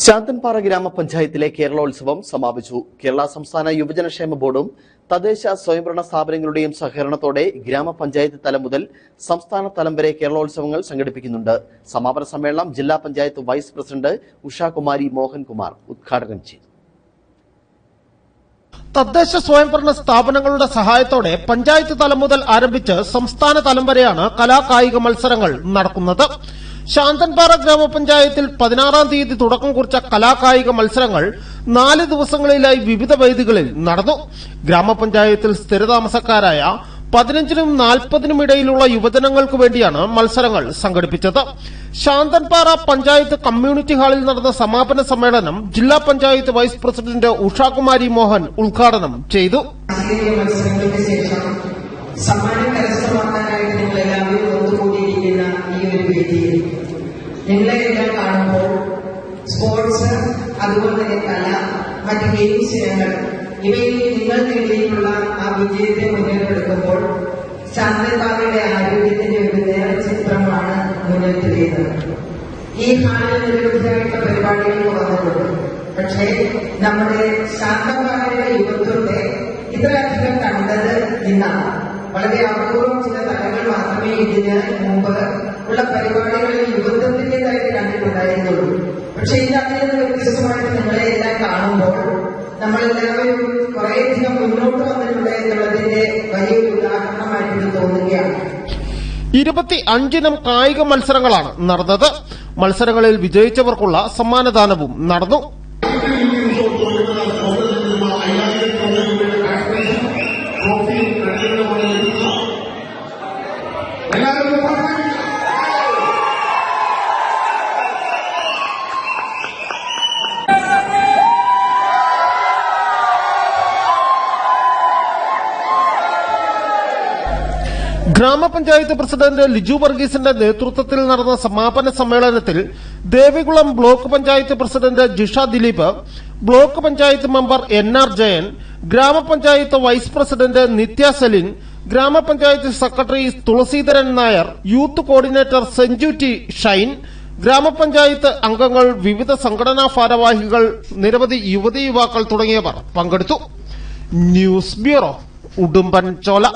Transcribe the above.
ശാന്തൻപാറ ഗ്രാമപഞ്ചായത്തിലെ കേരളോത്സവം സമാപിച്ചു. കേരള സംസ്ഥാന യുവജനക്ഷേമ ബോർഡും തദ്ദേശ സ്വയംഭരണ സ്ഥാപനങ്ങളുടെയും സഹകരണത്തോടെ ഗ്രാമപഞ്ചായത്ത് തലം മുതൽ സംസ്ഥാന തലം വരെ കേരളോത്സവങ്ങൾ സംഘടിപ്പിക്കുന്നുണ്ട്. സമാപന സമ്മേളനം ജില്ലാ പഞ്ചായത്ത് വൈസ് പ്രസിഡന്റ് ഉഷാകുമാരി മോഹൻകുമാർ ഉദ്ഘാടനം ചെയ്തു. തദ്ദേശ സ്വയംഭരണ സ്ഥാപനങ്ങളുടെ സഹായത്തോടെ പഞ്ചായത്ത് തലം മുതൽ ആരംഭിച്ച് സംസ്ഥാന തലം വരെയാണ് കലാകായിക മത്സരങ്ങൾ നടക്കുന്നത്. ശാന്തൻപാറ ഗ്രാമപഞ്ചായത്തിൽ പതിനാറാം തീയതി തുടക്കം കുറിച്ച കലാകായിക മത്സരങ്ങൾ നാല് ദിവസങ്ങളിലായി വിവിധ വേദികളിൽ നടന്നു. ഗ്രാമപഞ്ചായത്തിൽ സ്ഥിരതാമസക്കാരായ പതിനഞ്ചിനും നാൽപ്പതിനും ഇടയിലുള്ള യുവജനങ്ങൾക്ക് വേണ്ടിയാണ് മത്സരങ്ങൾ സംഘടിപ്പിച്ചത്. ശാന്തൻപാറ പഞ്ചായത്ത് കമ്മ്യൂണിറ്റി ഹാളിൽ നടന്ന സമാപന സമ്മേളനം ജില്ലാ പഞ്ചായത്ത് വൈസ് പ്രസിഡന്റ് ഉഷാകുമാരി മോഹൻ ഉദ്ഘാടനം ചെയ്തു. നിങ്ങളെ എല്ലാം കാണുമ്പോൾ സ്പോർട്സ് അതുപോലെ തന്നെ കല മറ്റ് ഗെയിംസ് ഇനങ്ങൾ ഇവയിൽ നിങ്ങൾ നേടിയിട്ടുള്ള ആ വിജയത്തെ മുന്നേറ്റെടുക്കുമ്പോൾ ചന്ദ്രബാബയുടെ ആരോഗ്യത്തിന്റെ ഒരു നേർചിത്രമാണ് മുന്നോട്ട് തെളിയുന്നത് ഈ ഹാളിൽ നിരവധിയായിട്ടുള്ള പരിപാടികൾ വന്നിട്ടുണ്ട് പക്ഷേ നമ്മുടെ ശാന്തബാബയുടെ യുവത്വത്തെ ഇത്രയധികം കണ്ടത് ഇന്നാണ്. വളരെ അപൂർവം ചില മാത്രമേ ഇതിന് മുമ്പ് ഉള്ള പരിപാടികളിൽ യുവത്വത്തിന്റേതായിട്ട് കണ്ടിട്ടുണ്ടായിരുന്നുള്ളൂ. പക്ഷെ ഇത് അതിൽ നിന്ന് വ്യത്യസ്തമായിട്ട് നിങ്ങളെ എല്ലാം കാണുമ്പോൾ നമ്മളെല്ലാവരും കുറേയധികം മുന്നോട്ട് വന്നിട്ടുണ്ട് എന്നുള്ളതിന്റെ വലിയൊരു ഉദാഹരണമായിട്ട് തോന്നുകയാണ്. ഇരുപത്തി അഞ്ചിനം കായിക മത്സരങ്ങളാണ് നടന്നത്. മത്സരങ്ങളിൽ വിജയിച്ചവർക്കുള്ള സമ്മാനദാനവും നടന്നു. ഗ്രാമപഞ്ചായത്ത് പ്രസിഡന്റ് ലിജു വർഗീസിന്റെ നേതൃത്വത്തിൽ നടന്ന സമാപന സമ്മേളനത്തിൽ Devikulam block panchayat president Jisha Dileep block panchayat member N R Jayan ഗ്രാമപഞ്ചായത്ത് വൈസ് പ്രസിഡന്റ് നിത്യ സലിൻ ഗ്രാമപഞ്ചായത്ത് secretary Thulasidharan Nair youth coordinator Senchu T Shine ഗ്രാമപഞ്ചായത്ത് അംഗങ്ങൾ വിവിധ സംഘടനാ ഭാരവാഹികൾ നിരവധി യുവതി യുവാക്കൾ തുടങ്ങിയവർ പങ്കെടുത്തു. ന്യൂസ് ബ്യൂറോ ഉടുമ്പൻ ചോല